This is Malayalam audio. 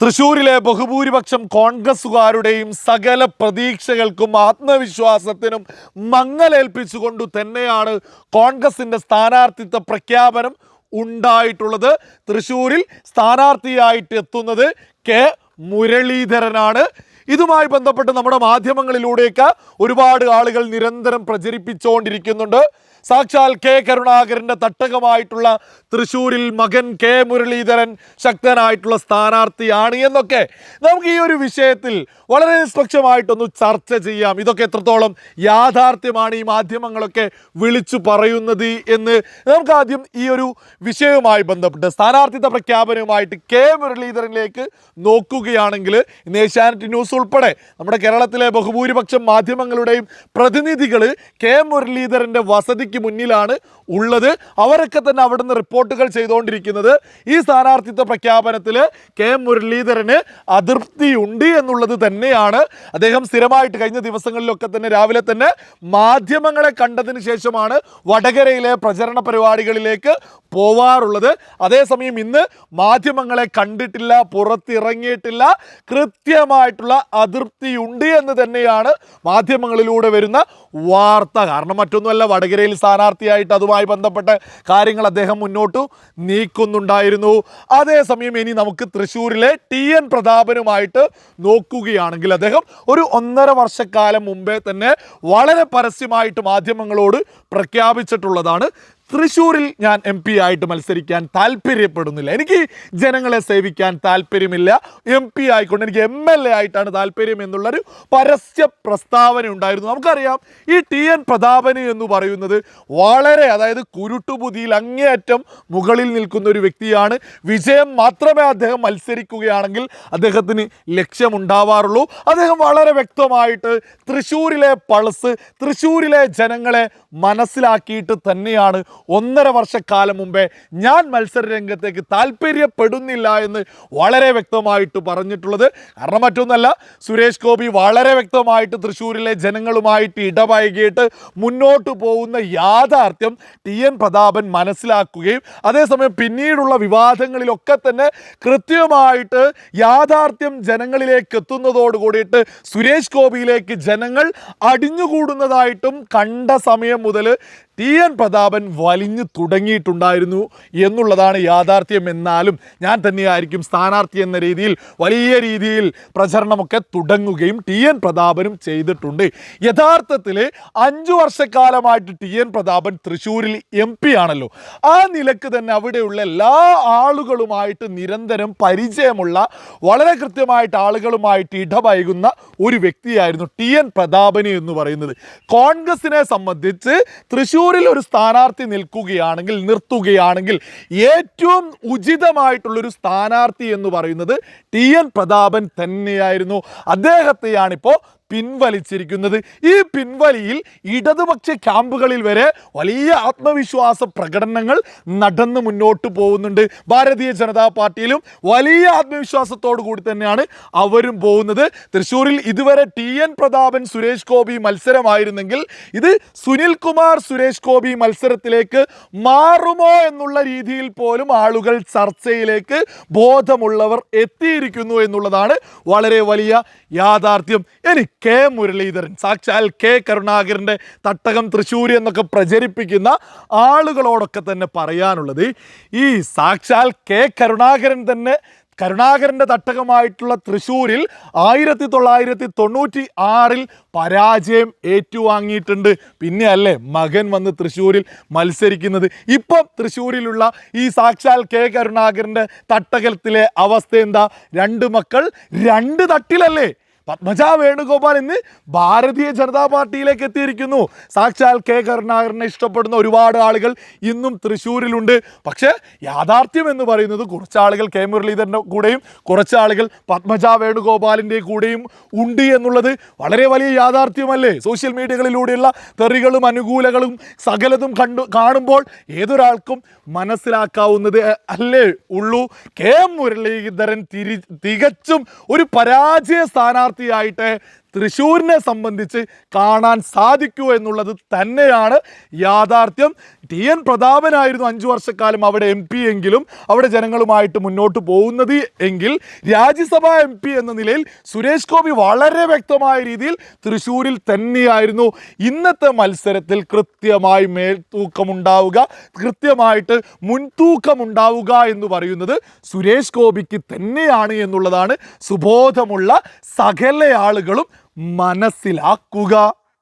തൃശൂരിലെ ബഹുഭൂരിപക്ഷം കോൺഗ്രസുകാരുടെയും സകല പ്രതീക്ഷകൾക്കും ആത്മവിശ്വാസത്തിനും മങ്ങലേൽപ്പിച്ചുകൊണ്ട് തന്നെയാണ് കോൺഗ്രസിന്റെ സ്ഥാനാർത്ഥിത്വ പ്രഖ്യാപനം ഉണ്ടായിട്ടുള്ളത്. തൃശൂരിൽ സ്ഥാനാർത്ഥിയായിട്ട് എത്തുന്നത് കെ മുരളീധരനാണ്. ഇതുമായി ബന്ധപ്പെട്ട് നമ്മുടെ മാധ്യമങ്ങളിലൂടെയൊക്കെ ഒരുപാട് ആളുകൾ നിരന്തരം പ്രചരിപ്പിച്ചുകൊണ്ടിരിക്കുന്നുണ്ട്. സാക്ഷാൽ കെ കരുണാകരന്റെ തട്ടകമായിട്ടുള്ള തൃശ്ശൂരിൽ മകൻ കെ മുരളീധരൻ ശക്തനായിട്ടുള്ള സ്ഥാനാർത്ഥിയാണ് എന്നൊക്കെ നമുക്ക് ഈ ഒരു വിഷയത്തിൽ വളരെ നിഷ്പക്ഷമായിട്ടൊന്ന് ചർച്ച ചെയ്യാം. ഇതൊക്കെ എത്രത്തോളം യാഥാർത്ഥ്യമാണ് ഈ മാധ്യമങ്ങളൊക്കെ വിളിച്ചു പറയുന്നത് എന്ന് നമുക്ക് ആദ്യം ഈ ഒരു വിഷയവുമായി ബന്ധപ്പെട്ട് സ്ഥാനാർത്ഥിത്വ പ്രഖ്യാപനവുമായിട്ട് കെ മുരളീധരനിലേക്ക് നോക്കുകയാണെങ്കിൽ ഇന്ന് ഏഷ്യാനെറ്റ് ന്യൂസ് ഉൾപ്പെടെ നമ്മുടെ കേരളത്തിലെ ബഹുഭൂരിപക്ഷം മാധ്യമങ്ങളുടെയും പ്രതിനിധികൾ കെ മുരളീധരന്റെ വസതിക്ക് മുന്നിലാണ് ഉള്ളത്. അവരൊക്കെ തന്നെ അവിടുന്ന് റിപ്പോർട്ടുകൾ ചെയ്തുകൊണ്ടിരിക്കുന്നത്. ഈ സ്ഥാനാർത്ഥിത്വ പ്രഖ്യാപനത്തിൽ കെ മുരളീധരന് അതൃപ്തിയുണ്ട് എന്നുള്ളത് തന്നെയാണ്. അദ്ദേഹം സ്ഥിരമായിട്ട് കഴിഞ്ഞ ദിവസങ്ങളിലൊക്കെ തന്നെ രാവിലെ തന്നെ മാധ്യമങ്ങളെ കണ്ടതിന് ശേഷമാണ് വടകരയിലെ പ്രചരണ പരിപാടികളിലേക്ക് പോവാറുള്ളത്. അതേസമയം ഇന്ന് മാധ്യമങ്ങളെ കണ്ടിട്ടില്ല പുറത്തിറങ്ങിയിട്ടില്ല കൃത്യമായിട്ടുള്ള അതൃപ്തിയുണ്ട് എന്ന് തന്നെയാണ് മാധ്യമങ്ങളിലൂടെ വരുന്ന വാർത്ത. കാരണം മറ്റൊന്നുമല്ല വടകരയിൽ സ്ഥാനാർത്ഥിയായിട്ട് അതുമായി ബന്ധപ്പെട്ട കാര്യങ്ങൾ അദ്ദേഹം മുന്നോട്ട് നീക്കുന്നുണ്ടായിരുന്നു. അതേസമയം ഇനി നമുക്ക് തൃശ്ശൂരിലെ ടി എൻ പ്രതാപനുമായിട്ട് നോക്കുകയാണെങ്കിൽ അദ്ദേഹം ഒരു ഒന്നര വർഷക്കാലം മുമ്പേ തന്നെ വളരെ പരസ്യമായിട്ട് മാധ്യമങ്ങളോട് പ്രഖ്യാപിച്ചിട്ടുള്ളതാണ് തൃശ്ശൂരിൽ ഞാൻ എം പി ആയിട്ട് മത്സരിക്കാൻ താല്പര്യപ്പെടുന്നില്ല. എനിക്ക് ജനങ്ങളെ സേവിക്കാൻ താല്പര്യമില്ല. എം പി ആയിക്കൊണ്ട് എനിക്ക് എം എൽ എ ആയിട്ടാണ് താല്പര്യം എന്നുള്ളൊരു പരസ്യ പ്രസ്താവന ഉണ്ടായിരുന്നു. നമുക്കറിയാം ഈ ടി എൻ പ്രതാപന് എന്ന് പറയുന്നത് വളരെ അതായത് കുരുട്ടുപുതിയിൽ അങ്ങേയറ്റം മുകളിൽ നിൽക്കുന്ന ഒരു വ്യക്തിയാണ്. വിജയം മാത്രമേ അദ്ദേഹം മത്സരിക്കുകയാണെങ്കിൽ അദ്ദേഹത്തിന് ലക്ഷ്യമുണ്ടാവാറുള്ളൂ. അദ്ദേഹം വളരെ വ്യക്തമായിട്ട് തൃശ്ശൂരിലെ പൾസ് തൃശ്ശൂരിലെ ജനങ്ങളെ മനസ്സിലാക്കിയിട്ട് തന്നെയാണ് ഒന്നര വർഷക്കാലം മുമ്പേ ഞാൻ മത്സര രംഗത്തേക്ക് താല്പര്യപ്പെടുന്നില്ല എന്ന് വളരെ വ്യക്തമായിട്ട് പറഞ്ഞിട്ടുള്ളത്. കാരണം മറ്റൊന്നല്ല സുരേഷ് ഗോപി വളരെ വ്യക്തമായിട്ട് തൃശ്ശൂരിലെ ജനങ്ങളുമായിട്ട് ഇടപഴകിയിട്ട് മുന്നോട്ട് പോകുന്ന യാഥാർത്ഥ്യം ടി എൻ പ്രതാപൻ മനസ്സിലാക്കുകയും അതേസമയം പിന്നീടുള്ള വിവാദങ്ങളിലൊക്കെ തന്നെ കൃത്യമായിട്ട് യാഥാർത്ഥ്യം ജനങ്ങളിലേക്ക് എത്തുന്നതോട് കൂടിയിട്ട് സുരേഷ് ഗോപിയിലേക്ക് ജനങ്ങൾ അടിഞ്ഞുകൂടുന്നതായിട്ടും കണ്ട സമയം മുതൽ ടി എൻ പ്രതാപൻ വലിഞ്ഞു തുടങ്ങിയിട്ടുണ്ടായിരുന്നു എന്നുള്ളതാണ് യാഥാർത്ഥ്യം. എന്നാലും ഞാൻ തന്നെയായിരിക്കും സ്ഥാനാർത്ഥി എന്ന രീതിയിൽ വലിയ രീതിയിൽ പ്രചരണമൊക്കെ തുടങ്ങുകയും ടി എൻ പ്രതാപനും ചെയ്തിട്ടുണ്ട്. യഥാർത്ഥത്തിൽ അഞ്ചു വർഷക്കാലമായിട്ട് ടി എൻ പ്രതാപൻ തൃശ്ശൂരിൽ എം പി ആണല്ലോ. ആ നിലയ്ക്ക് തന്നെ അവിടെയുള്ള എല്ലാ ആളുകളുമായിട്ട് നിരന്തരം പരിചയമുള്ള വളരെ കൃത്യമായിട്ട് ആളുകളുമായിട്ട് ഇടപഴകുന്ന ഒരു വ്യക്തിയായിരുന്നു ടി എൻ പ്രതാപന് എന്ന് പറയുന്നത്. കോൺഗ്രസിനെ സംബന്ധിച്ച് തൃശ്ശൂരിൽ ഒരു സ്ഥാനാർത്ഥി നിൽക്കുകയാണെങ്കിൽ നിർത്തുകയാണെങ്കിൽ ഏറ്റവും ഉചിതമായിട്ടുള്ളൊരു സ്ഥാനാർത്ഥി എന്ന് പറയുന്നത് ടി. എൻ. പ്രതാപൻ തന്നെയായിരുന്നു. അദ്ദേഹത്തെയാണിപ്പോൾ പിൻവലിച്ചിരിക്കുന്നത്. ഈ പിൻവലിയിൽ ഇടതുപക്ഷ ക്യാമ്പുകളിൽ വരെ വലിയ ആത്മവിശ്വാസ പ്രകടനങ്ങൾ നടന്ന് മുന്നോട്ട് പോകുന്നുണ്ട്. ഭാരതീയ ജനതാ പാർട്ടിയിലും വലിയ ആത്മവിശ്വാസത്തോടു കൂടി തന്നെയാണ് അവരും പോകുന്നത്. തൃശ്ശൂരിൽ ഇതുവരെ ടി എൻ പ്രതാപൻ സുരേഷ് ഗോപി മത്സരമായിരുന്നെങ്കിൽ ഇത് സുനിൽ കുമാർ സുരേഷ് ഗോപി മത്സരത്തിലേക്ക് മാറുമോ എന്നുള്ള രീതിയിൽ പോലും ആളുകൾ ചർച്ചയിലേക്ക് ബോധമുള്ളവർ എത്തിയിരിക്കുന്നു എന്നുള്ളതാണ് വളരെ വലിയ യാഥാർത്ഥ്യം. ഇനി കെ മുരളീധരൻ സാക്ഷാൽ കെ കരുണാകരന്റെ തട്ടകം തൃശ്ശൂർ എന്നൊക്കെ പ്രചരിപ്പിക്കുന്ന ആളുകളോടൊക്കെ തന്നെ പറയാനുള്ളത് ഈ സാക്ഷാൽ കെ കരുണാകരൻ തന്നെ കരുണാകരന്റെ തട്ടകമായിട്ടുള്ള തൃശ്ശൂരിൽ ആയിരത്തി തൊള്ളായിരത്തി തൊണ്ണൂറ്റി ആറിൽ പരാജയം ഏറ്റുവാങ്ങിയിട്ടുണ്ട്. പിന്നെ അല്ലേ മകൻ വന്ന് തൃശ്ശൂരിൽ മത്സരിക്കുന്നത്. ഇപ്പം തൃശ്ശൂരിലുള്ള ഈ സാക്ഷാൽ കെ കരുണാകരന്റെ തട്ടകത്തിലെ അവസ്ഥ എന്താ? രണ്ട് മക്കൾ രണ്ട് തട്ടിലല്ലേ? പത്മജ വേണുഗോപാൽ ഇന്ന് ഭാരതീയ ജനതാ പാർട്ടിയിലേക്ക് എത്തിയിരിക്കുന്നു. സാക്ഷാൽ കെ കരുണാകരനെ ഇഷ്ടപ്പെടുന്ന ഒരുപാട് ആളുകൾ ഇന്നും തൃശ്ശൂരിലുണ്ട്. പക്ഷേ യാഥാർത്ഥ്യം എന്ന് പറയുന്നത് കുറച്ച് ആളുകൾ കെ മുരളീധരന്റെ കൂടെയും കുറച്ച് ആളുകൾ പത്മജ വേണുഗോപാലിന്റെ കൂടെയും ഉണ്ട് എന്നുള്ളത് വളരെ വലിയ യാഥാർത്ഥ്യമല്ലേ? സോഷ്യൽ മീഡിയകളിലൂടെയുള്ള തെറികളും അനുകൂലങ്ങളും സകലതും കണ്ടു കാണുമ്പോൾ ഏതൊരാൾക്കും മനസ്സിലാക്കാവുന്നത് അല്ലേ ഉള്ളൂ. കെ മുരളീധരൻ തിരി തികച്ചും ഒരു പരാജയ സ്ഥാനാർത്ഥിയായിട്ട് തൃശ്ശൂരിനെ സംബന്ധിച്ച് കാണാൻ സാധിക്കൂ എന്നുള്ളത് തന്നെയാണ് യാഥാർത്ഥ്യം. ടി എൻ പ്രതാപനായിരുന്നു അഞ്ചു വർഷക്കാലം അവിടെ എം പി എങ്കിലും അവിടെ ജനങ്ങളുമായിട്ട് മുന്നോട്ട് പോകുന്നത് എങ്കിൽ രാജ്യസഭാ എം പി എന്ന നിലയിൽ സുരേഷ് ഗോപി വളരെ വ്യക്തമായ രീതിയിൽ തൃശ്ശൂരിൽ തന്നെയായിരുന്നു. ഇന്നത്തെ മത്സരത്തിൽ കൃത്യമായി മേൽത്തൂക്കമുണ്ടാവുക കൃത്യമായിട്ട് മുൻതൂക്കമുണ്ടാവുക എന്ന് പറയുന്നത് സുരേഷ് ഗോപിക്ക് തന്നെയാണ് എന്നുള്ളതാണ് സുബോധമുള്ള സകല ആളുകളും മനസ്സിലാക്കുക.